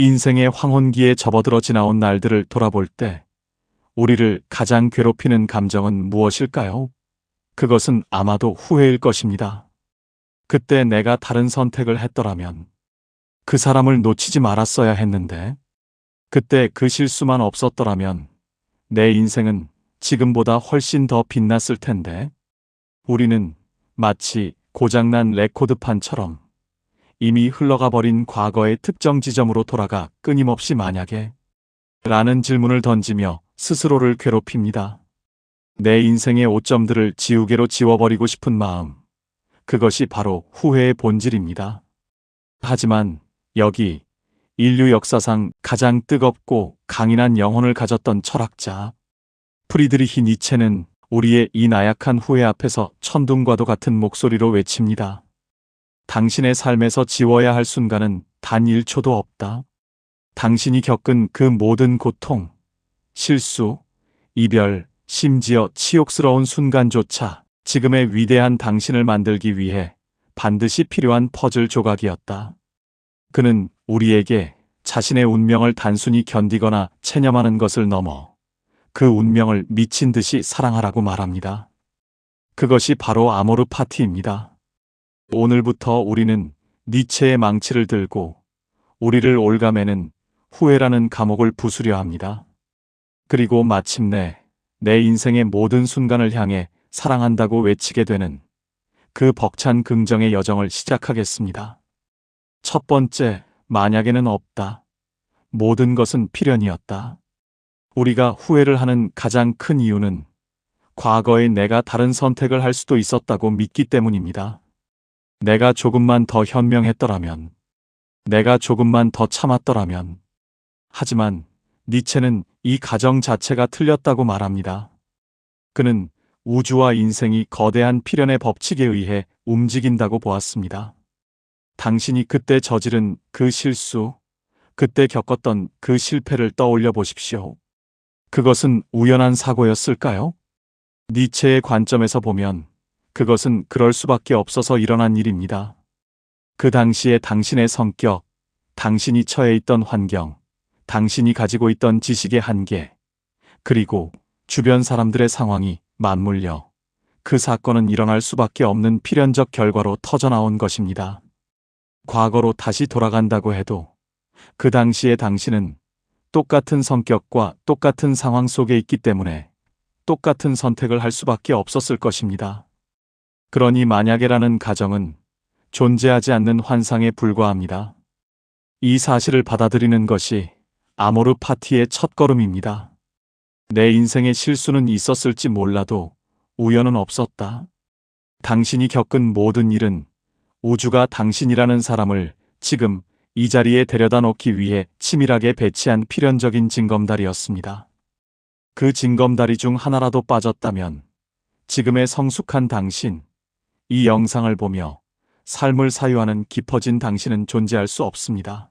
인생의 황혼기에 접어들어 지나온 날들을 돌아볼 때 우리를 가장 괴롭히는 감정은 무엇일까요? 그것은 아마도 후회일 것입니다. 그때 내가 다른 선택을 했더라면 그 사람을 놓치지 말았어야 했는데 그때 그 실수만 없었더라면 내 인생은 지금보다 훨씬 더 빛났을 텐데 우리는 마치 고장난 레코드판처럼 이미 흘러가 버린 과거의 특정 지점으로 돌아가 끊임없이 만약에 라는 질문을 던지며 스스로를 괴롭힙니다. 내 인생의 오점들을 지우개로 지워버리고 싶은 마음. 그것이 바로 후회의 본질입니다. 하지만 여기 인류 역사상 가장 뜨겁고 강인한 영혼을 가졌던 철학자 프리드리히 니체는 우리의 이 나약한 후회 앞에서 천둥과도 같은 목소리로 외칩니다. 당신의 삶에서 지워야 할 순간은 단 1초도 없다. 당신이 겪은 그 모든 고통, 실수, 이별, 심지어 치욕스러운 순간조차 지금의 위대한 당신을 만들기 위해 반드시 필요한 퍼즐 조각이었다. 그는 우리에게 자신의 운명을 단순히 견디거나 체념하는 것을 넘어 그 운명을 미친 듯이 사랑하라고 말합니다. 그것이 바로 아모르 파티입니다. 오늘부터 우리는 니체의 망치를 들고 우리를 올가매는 후회라는 감옥을 부수려 합니다. 그리고 마침내 내 인생의 모든 순간을 향해 사랑한다고 외치게 되는 그 벅찬 긍정의 여정을 시작하겠습니다. 첫 번째, 만약에는 없다. 모든 것은 필연이었다. 우리가 후회를 하는 가장 큰 이유는 과거에 내가 다른 선택을 할 수도 있었다고 믿기 때문입니다. 내가 조금만 더 현명했더라면, 내가 조금만 더 참았더라면. 하지만 니체는 이 가정 자체가 틀렸다고 말합니다. 그는 우주와 인생이 거대한 필연의 법칙에 의해 움직인다고 보았습니다. 당신이 그때 저지른 그 실수, 그때 겪었던 그 실패를 떠올려 보십시오. 그것은 우연한 사고였을까요? 니체의 관점에서 보면 그것은 그럴 수밖에 없어서 일어난 일입니다. 그 당시에 당신의 성격, 당신이 처해 있던 환경, 당신이 가지고 있던 지식의 한계, 그리고 주변 사람들의 상황이 맞물려 그 사건은 일어날 수밖에 없는 필연적 결과로 터져나온 것입니다. 과거로 다시 돌아간다고 해도 그 당시에 당신은 똑같은 성격과 똑같은 상황 속에 있기 때문에 똑같은 선택을 할 수밖에 없었을 것입니다. 그러니 만약에라는 가정은 존재하지 않는 환상에 불과합니다. 이 사실을 받아들이는 것이 아모르 파티의 첫걸음입니다. 내 인생의 실수는 있었을지 몰라도 우연은 없었다. 당신이 겪은 모든 일은 우주가 당신이라는 사람을 지금 이 자리에 데려다 놓기 위해 치밀하게 배치한 필연적인 징검다리였습니다. 그 징검다리 중 하나라도 빠졌다면 지금의 성숙한 당신, 이 영상을 보며 삶을 사유하는 깊어진 당신은 존재할 수 없습니다.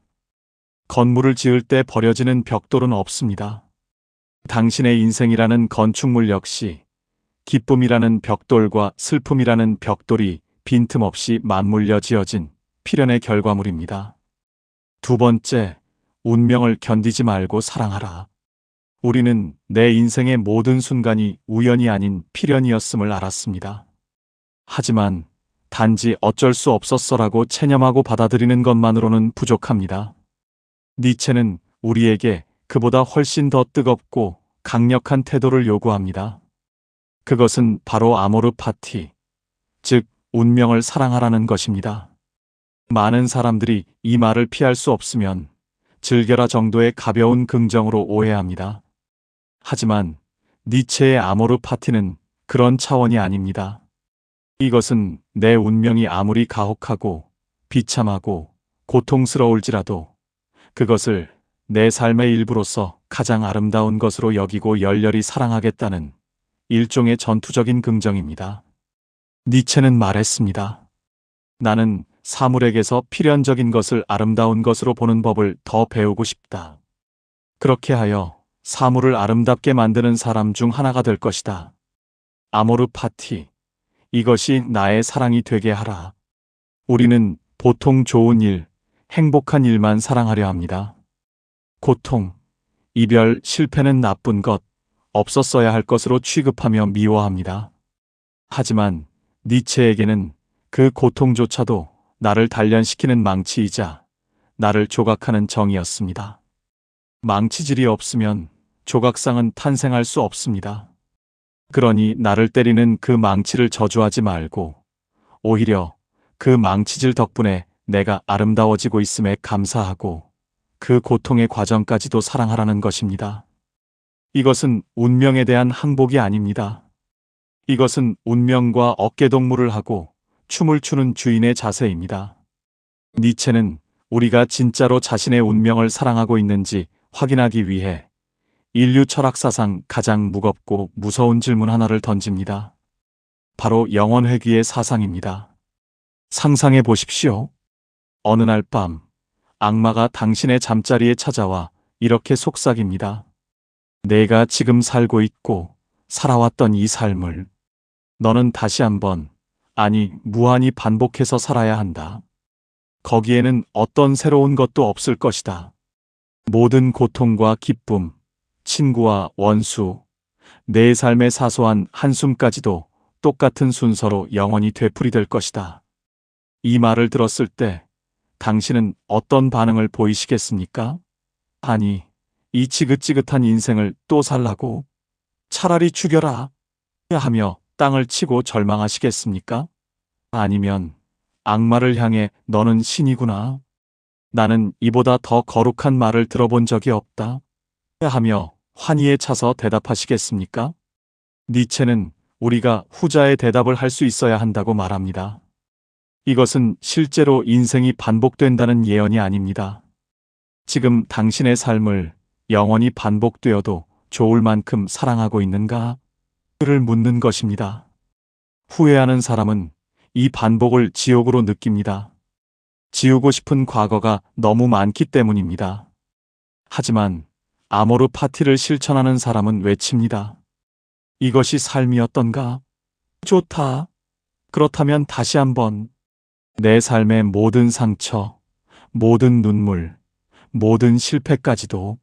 건물을 지을 때 버려지는 벽돌은 없습니다. 당신의 인생이라는 건축물 역시 기쁨이라는 벽돌과 슬픔이라는 벽돌이 빈틈없이 맞물려 지어진 필연의 결과물입니다. 두 번째, 운명을 견디지 말고 사랑하라. 우리는 내 인생의 모든 순간이 우연이 아닌 필연이었음을 알았습니다. 하지만 단지 어쩔 수 없었어라고 체념하고 받아들이는 것만으로는 부족합니다. 니체는 우리에게 그보다 훨씬 더 뜨겁고 강력한 태도를 요구합니다. 그것은 바로 아모르 파티, 즉 운명을 사랑하라는 것입니다. 많은 사람들이 이 말을 피할 수 없으면 즐겨라 정도의 가벼운 긍정으로 오해합니다. 하지만 니체의 아모르 파티는 그런 차원이 아닙니다. 이것은 내 운명이 아무리 가혹하고 비참하고 고통스러울지라도 그것을 내 삶의 일부로서 가장 아름다운 것으로 여기고 열렬히 사랑하겠다는 일종의 전투적인 긍정입니다. 니체는 말했습니다. 나는 사물에게서 필연적인 것을 아름다운 것으로 보는 법을 더 배우고 싶다. 그렇게 하여 사물을 아름답게 만드는 사람 중 하나가 될 것이다. 아모르 파티. 이것이 나의 사랑이 되게 하라. 우리는 보통 좋은 일, 행복한 일만 사랑하려 합니다. 고통, 이별, 실패는 나쁜 것, 없었어야 할 것으로 취급하며 미워합니다. 하지만 니체에게는 그 고통조차도 나를 단련시키는 망치이자 나를 조각하는 정이었습니다. 망치질이 없으면 조각상은 탄생할 수 없습니다. 그러니 나를 때리는 그 망치를 저주하지 말고 오히려 그 망치질 덕분에 내가 아름다워지고 있음에 감사하고 그 고통의 과정까지도 사랑하라는 것입니다. 이것은 운명에 대한 항복이 아닙니다. 이것은 운명과 어깨동무를 하고 춤을 추는 주인의 자세입니다. 니체는 우리가 진짜로 자신의 운명을 사랑하고 있는지 확인하기 위해 인류 철학사상 가장 무겁고 무서운 질문 하나를 던집니다. 바로 영원회귀의 사상입니다. 상상해 보십시오. 어느 날 밤, 악마가 당신의 잠자리에 찾아와 이렇게 속삭입니다. 내가 지금 살고 있고 살아왔던 이 삶을 너는 다시 한번, 아니, 무한히 반복해서 살아야 한다. 거기에는 어떤 새로운 것도 없을 것이다. 모든 고통과 기쁨, 친구와 원수, 내 삶의 사소한 한숨까지도 똑같은 순서로 영원히 되풀이될 것이다. 이 말을 들었을 때 당신은 어떤 반응을 보이시겠습니까? 아니, 이 지긋지긋한 인생을 또 살라고? 차라리 죽여라. 하며 땅을 치고 절망하시겠습니까? 아니면 악마를 향해 너는 신이구나. 나는 이보다 더 거룩한 말을 들어본 적이 없다. 하며 환희에 차서 대답하시겠습니까? 니체는 우리가 후자의 대답을 할 수 있어야 한다고 말합니다. 이것은 실제로 인생이 반복된다는 예언이 아닙니다. 지금 당신의 삶을 영원히 반복되어도 좋을 만큼 사랑하고 있는가? 를 묻는 것입니다. 후회하는 사람은 이 반복을 지옥으로 느낍니다. 지우고 싶은 과거가 너무 많기 때문입니다. 하지만 아모르 파티를 실천하는 사람은 외칩니다. 이것이 삶이었던가? 좋다. 그렇다면 다시 한번 내 삶의 모든 상처, 모든 눈물, 모든 실패까지도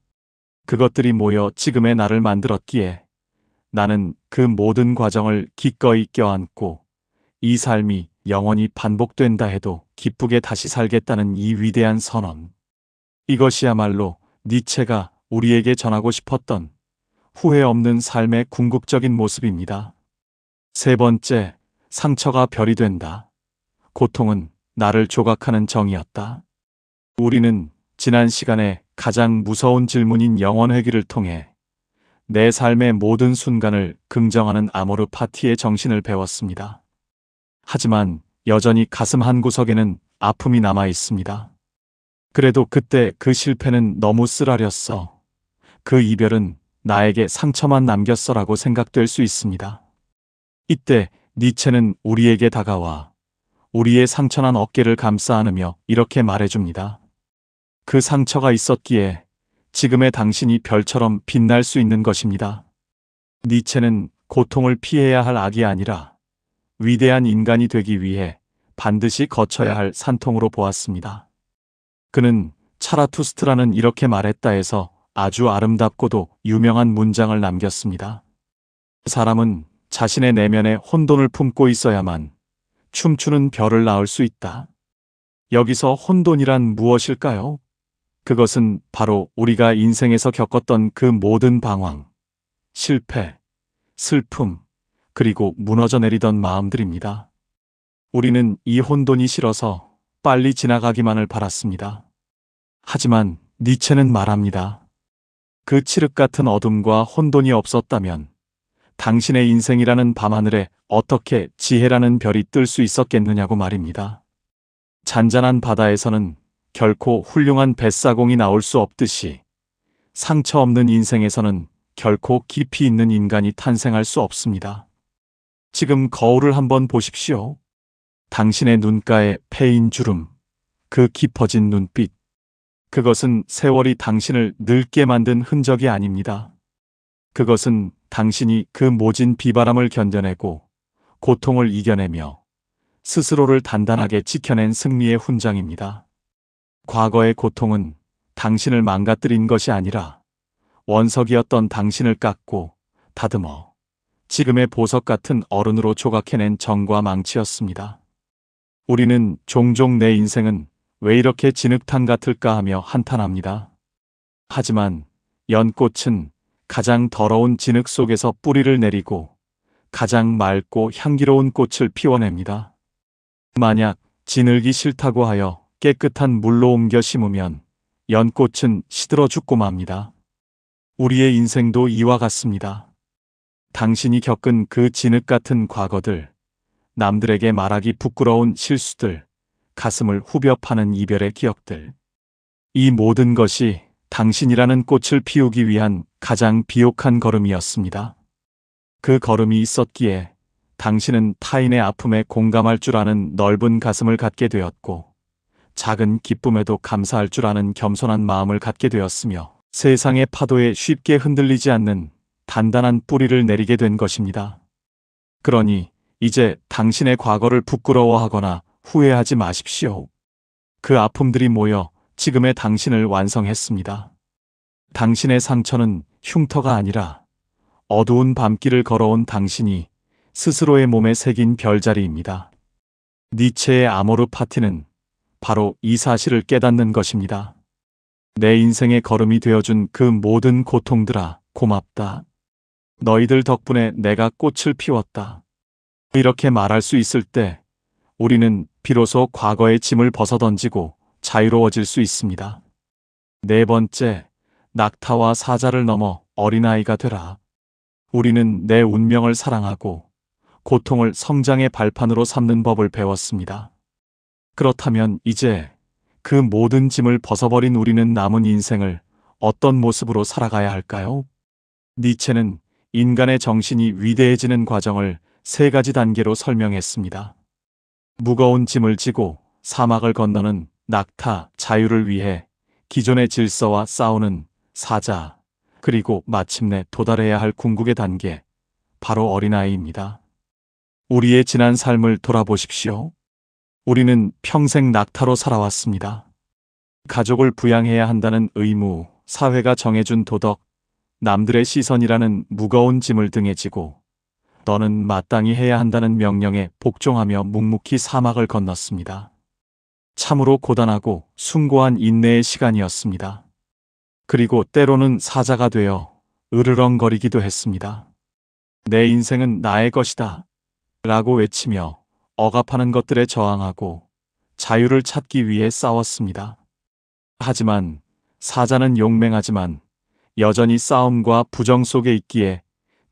그것들이 모여 지금의 나를 만들었기에 나는 그 모든 과정을 기꺼이 껴안고 이 삶이 영원히 반복된다 해도 기쁘게 다시 살겠다는 이 위대한 선언. 이것이야말로 니체가 우리에게 전하고 싶었던 후회 없는 삶의 궁극적인 모습입니다. 세 번째, 상처가 별이 된다. 고통은 나를 조각하는 정이었다. 우리는 지난 시간에 가장 무서운 질문인 영원회귀를 통해 내 삶의 모든 순간을 긍정하는 아모르 파티의 정신을 배웠습니다. 하지만 여전히 가슴 한 구석에는 아픔이 남아 있습니다. 그래도 그때 그 실패는 너무 쓰라렸어. 그 이별은 나에게 상처만 남겼어라고 생각될 수 있습니다. 이때 니체는 우리에게 다가와 우리의 상처난 어깨를 감싸 안으며 이렇게 말해줍니다. 그 상처가 있었기에 지금의 당신이 별처럼 빛날 수 있는 것입니다. 니체는 고통을 피해야 할 악이 아니라 위대한 인간이 되기 위해 반드시 거쳐야 할 산통으로 보았습니다. 그는 차라투스트라는 이렇게 말했다 해서 아주 아름답고도 유명한 문장을 남겼습니다. 사람은 자신의 내면에 혼돈을 품고 있어야만 춤추는 별을 낳을 수 있다. 여기서 혼돈이란 무엇일까요? 그것은 바로 우리가 인생에서 겪었던 그 모든 방황, 실패, 슬픔, 그리고 무너져 내리던 마음들입니다. 우리는 이 혼돈이 싫어서 빨리 지나가기만을 바랐습니다. 하지만 니체는 말합니다. 그 칠흑 같은 어둠과 혼돈이 없었다면 당신의 인생이라는 밤하늘에 어떻게 지혜라는 별이 뜰 수 있었겠느냐고 말입니다. 잔잔한 바다에서는 결코 훌륭한 뱃사공이 나올 수 없듯이 상처 없는 인생에서는 결코 깊이 있는 인간이 탄생할 수 없습니다. 지금 거울을 한번 보십시오. 당신의 눈가에 패인 주름, 그 깊어진 눈빛. 그것은 세월이 당신을 늙게 만든 흔적이 아닙니다. 그것은 당신이 그 모진 비바람을 견뎌내고 고통을 이겨내며 스스로를 단단하게 지켜낸 승리의 훈장입니다. 과거의 고통은 당신을 망가뜨린 것이 아니라 원석이었던 당신을 깎고 다듬어 지금의 보석 같은 어른으로 조각해낸 정과 망치였습니다. 우리는 종종 내 인생은 왜 이렇게 진흙탕 같을까 하며 한탄합니다. 하지만 연꽃은 가장 더러운 진흙 속에서 뿌리를 내리고 가장 맑고 향기로운 꽃을 피워냅니다. 만약 진흙이 싫다고 하여 깨끗한 물로 옮겨 심으면 연꽃은 시들어 죽고 맙니다. 우리의 인생도 이와 같습니다. 당신이 겪은 그 진흙 같은 과거들, 남들에게 말하기 부끄러운 실수들, 가슴을 후벼 파는 이별의 기억들. 이 모든 것이 당신이라는 꽃을 피우기 위한 가장 비옥한 걸음이었습니다. 그 걸음이 있었기에 당신은 타인의 아픔에 공감할 줄 아는 넓은 가슴을 갖게 되었고, 작은 기쁨에도 감사할 줄 아는 겸손한 마음을 갖게 되었으며, 세상의 파도에 쉽게 흔들리지 않는 단단한 뿌리를 내리게 된 것입니다. 그러니 이제 당신의 과거를 부끄러워하거나 후회하지 마십시오. 그 아픔들이 모여 지금의 당신을 완성했습니다. 당신의 상처는 흉터가 아니라 어두운 밤길을 걸어온 당신이 스스로의 몸에 새긴 별자리입니다. 니체의 아모르 파티는 바로 이 사실을 깨닫는 것입니다. 내 인생의 걸음이 되어준 그 모든 고통들아, 고맙다. 너희들 덕분에 내가 꽃을 피웠다. 이렇게 말할 수 있을 때 우리는 비로소 과거의 짐을 벗어던지고 자유로워질 수 있습니다. 네 번째, 낙타와 사자를 넘어 어린아이가 되라. 우리는 내 운명을 사랑하고 고통을 성장의 발판으로 삼는 법을 배웠습니다. 그렇다면 이제 그 모든 짐을 벗어버린 우리는 남은 인생을 어떤 모습으로 살아가야 할까요? 니체는 인간의 정신이 위대해지는 과정을 세 가지 단계로 설명했습니다. 무거운 짐을 지고 사막을 건너는 낙타, 자유를 위해 기존의 질서와 싸우는 사자, 그리고 마침내 도달해야 할 궁극의 단계, 바로 어린아이입니다. 우리의 지난 삶을 돌아보십시오. 우리는 평생 낙타로 살아왔습니다. 가족을 부양해야 한다는 의무, 사회가 정해준 도덕, 남들의 시선이라는 무거운 짐을 등에 지고 너는 마땅히 해야 한다는 명령에 복종하며 묵묵히 사막을 건넜습니다. 참으로 고단하고 숭고한 인내의 시간이었습니다. 그리고 때로는 사자가 되어 으르렁거리기도 했습니다. 내 인생은 나의 것이다. 라고 외치며 억압하는 것들에 저항하고 자유를 찾기 위해 싸웠습니다. 하지만 사자는 용맹하지만 여전히 싸움과 부정 속에 있기에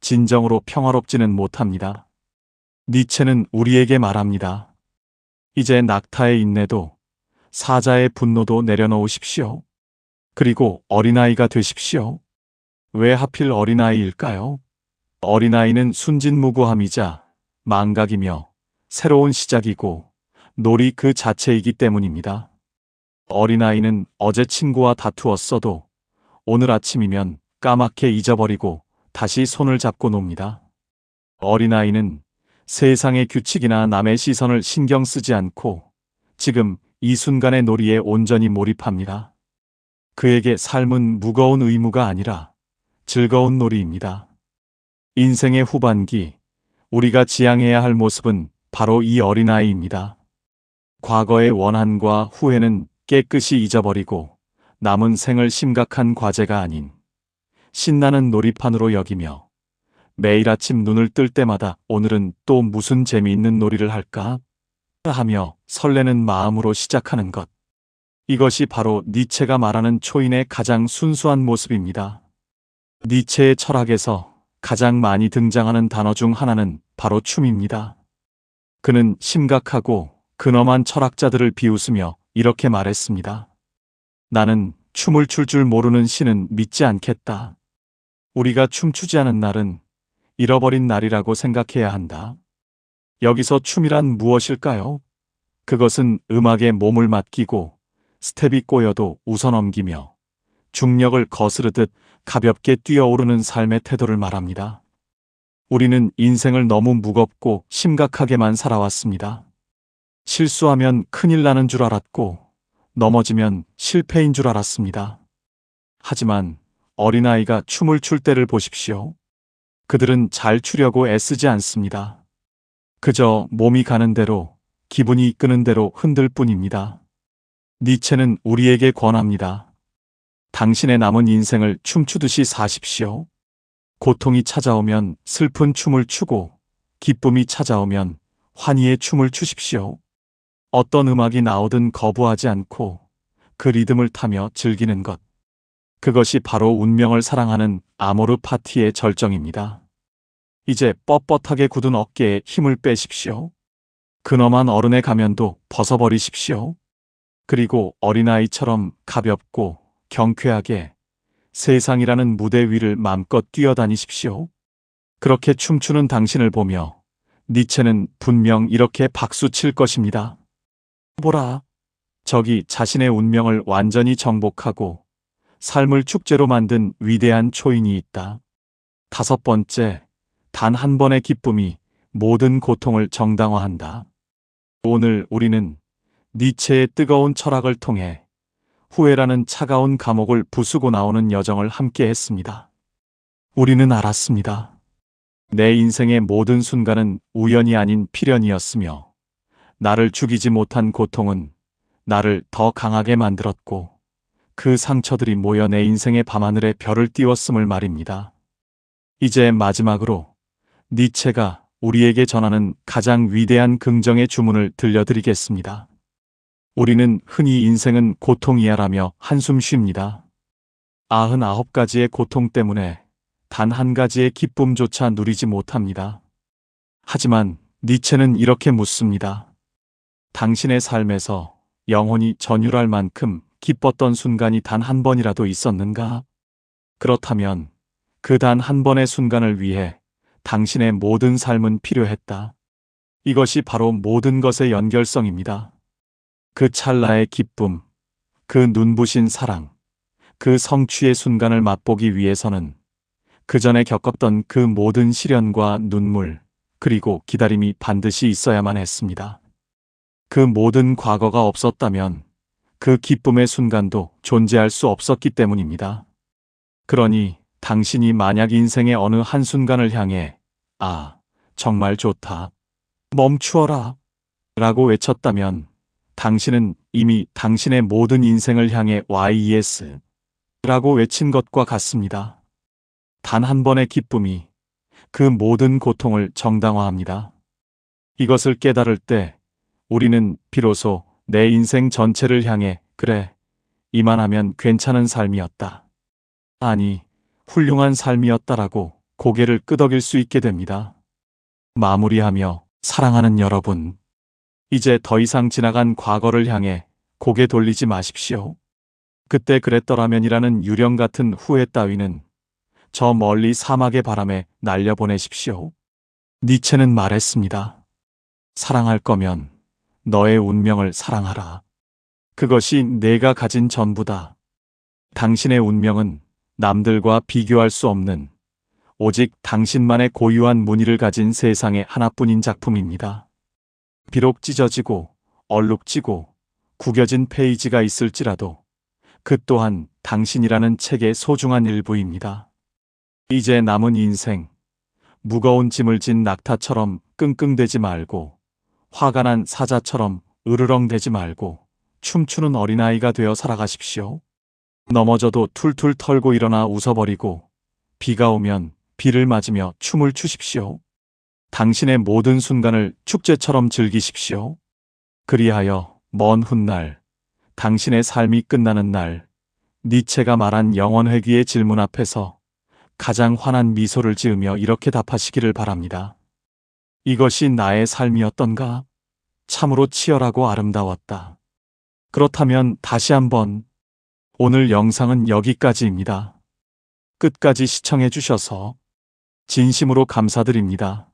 진정으로 평화롭지는 못합니다. 니체는 우리에게 말합니다. 이제 낙타의 인내도 사자의 분노도 내려놓으십시오. 그리고 어린아이가 되십시오. 왜 하필 어린아이일까요? 어린아이는 순진무구함이자 망각이며 새로운 시작이고 놀이 그 자체이기 때문입니다. 어린아이는 어제 친구와 다투었어도 오늘 아침이면 까맣게 잊어버리고 다시 손을 잡고 놉니다. 어린아이는 세상의 규칙이나 남의 시선을 신경 쓰지 않고 지금 이 순간의 놀이에 온전히 몰입합니다. 그에게 삶은 무거운 의무가 아니라 즐거운 놀이입니다. 인생의 후반기, 우리가 지향해야 할 모습은 바로 이 어린아이입니다. 과거의 원한과 후회는 깨끗이 잊어버리고 남은 생을 심각한 과제가 아닌 신나는 놀이판으로 여기며 매일 아침 눈을 뜰 때마다 오늘은 또 무슨 재미있는 놀이를 할까? 하며 설레는 마음으로 시작하는 것. 이것이 바로 니체가 말하는 초인의 가장 순수한 모습입니다. 니체의 철학에서 가장 많이 등장하는 단어 중 하나는 바로 춤입니다. 그는 심각하고 근엄한 철학자들을 비웃으며 이렇게 말했습니다. 나는 춤을 출 줄 모르는 신은 믿지 않겠다. 우리가 춤추지 않은 날은 잃어버린 날이라고 생각해야 한다. 여기서 춤이란 무엇일까요? 그것은 음악에 몸을 맡기고 스텝이 꼬여도 웃어넘기며 중력을 거스르듯 가볍게 뛰어오르는 삶의 태도를 말합니다. 우리는 인생을 너무 무겁고 심각하게만 살아왔습니다. 실수하면 큰일 나는 줄 알았고, 넘어지면 실패인 줄 알았습니다. 하지만 어린아이가 춤을 출 때를 보십시오. 그들은 잘 추려고 애쓰지 않습니다. 그저 몸이 가는 대로, 기분이 이끄는 대로 흔들 뿐입니다. 니체는 우리에게 권합니다. 당신의 남은 인생을 춤추듯이 사십시오. 고통이 찾아오면 슬픈 춤을 추고, 기쁨이 찾아오면 환희의 춤을 추십시오. 어떤 음악이 나오든 거부하지 않고 그 리듬을 타며 즐기는 것. 그것이 바로 운명을 사랑하는 아모르 파티의 절정입니다. 이제 뻣뻣하게 굳은 어깨에 힘을 빼십시오. 근엄한 어른의 가면도 벗어버리십시오. 그리고 어린아이처럼 가볍고 경쾌하게 세상이라는 무대 위를 맘껏 뛰어다니십시오. 그렇게 춤추는 당신을 보며 니체는 분명 이렇게 박수 칠 것입니다. 보라. 저기 자신의 운명을 완전히 정복하고 삶을 축제로 만든 위대한 초인이 있다. 다섯 번째, 단 한 번의 기쁨이 모든 고통을 정당화한다. 오늘 우리는 니체의 뜨거운 철학을 통해 후회라는 차가운 감옥을 부수고 나오는 여정을 함께 했습니다. 우리는 알았습니다. 내 인생의 모든 순간은 우연이 아닌 필연이었으며 나를 죽이지 못한 고통은 나를 더 강하게 만들었고 그 상처들이 모여 내 인생의 밤하늘에 별을 띄웠음을 말입니다. 이제 마지막으로 니체가 우리에게 전하는 가장 위대한 긍정의 주문을 들려드리겠습니다. 우리는 흔히 인생은 고통이야라며 한숨 쉽니다. 아흔아홉 가지의 고통 때문에 단 한 가지의 기쁨조차 누리지 못합니다. 하지만 니체는 이렇게 묻습니다. 당신의 삶에서 영혼이 전율할 만큼 기뻤던 순간이 단 한 번이라도 있었는가? 그렇다면 그 단 한 번의 순간을 위해 당신의 모든 삶은 필요했다. 이것이 바로 모든 것의 연결성입니다. 그 찰나의 기쁨, 그 눈부신 사랑, 그 성취의 순간을 맛보기 위해서는 그 전에 겪었던 그 모든 시련과 눈물, 그리고 기다림이 반드시 있어야만 했습니다. 그 모든 과거가 없었다면 그 기쁨의 순간도 존재할 수 없었기 때문입니다. 그러니 당신이 만약 인생의 어느 한순간을 향해 아, 정말 좋다. 멈추어라. 라고 외쳤다면 당신은 이미 당신의 모든 인생을 향해 YES 라고 외친 것과 같습니다. 단 한 번의 기쁨이 그 모든 고통을 정당화합니다. 이것을 깨달을 때 우리는 비로소 내 인생 전체를 향해 그래, 이만하면 괜찮은 삶이었다. 아니, 훌륭한 삶이었다라고 고개를 끄덕일 수 있게 됩니다. 마무리하며 사랑하는 여러분, 이제 더 이상 지나간 과거를 향해 고개 돌리지 마십시오. 그때 그랬더라면이라는 유령 같은 후회 따위는 저 멀리 사막의 바람에 날려보내십시오. 니체는 말했습니다. 사랑할 거면 너의 운명을 사랑하라. 그것이 내가 가진 전부다. 당신의 운명은 남들과 비교할 수 없는 오직 당신만의 고유한 무늬를 가진 세상의 하나뿐인 작품입니다. 비록 찢어지고 얼룩지고 구겨진 페이지가 있을지라도 그 또한 당신이라는 책의 소중한 일부입니다. 이제 남은 인생, 무거운 짐을 진 낙타처럼 끙끙대지 말고 화가 난 사자처럼 으르렁대지 말고 춤추는 어린아이가 되어 살아가십시오. 넘어져도 툴툴 털고 일어나 웃어버리고 비가 오면 비를 맞으며 춤을 추십시오. 당신의 모든 순간을 축제처럼 즐기십시오. 그리하여 먼 훗날, 당신의 삶이 끝나는 날, 니체가 말한 영원 회귀의 질문 앞에서 가장 환한 미소를 지으며 이렇게 답하시기를 바랍니다. 이것이 나의 삶이었던가? 참으로 치열하고 아름다웠다. 그렇다면 다시 한번 오늘 영상은 여기까지입니다. 끝까지 시청해 주셔서 진심으로 감사드립니다.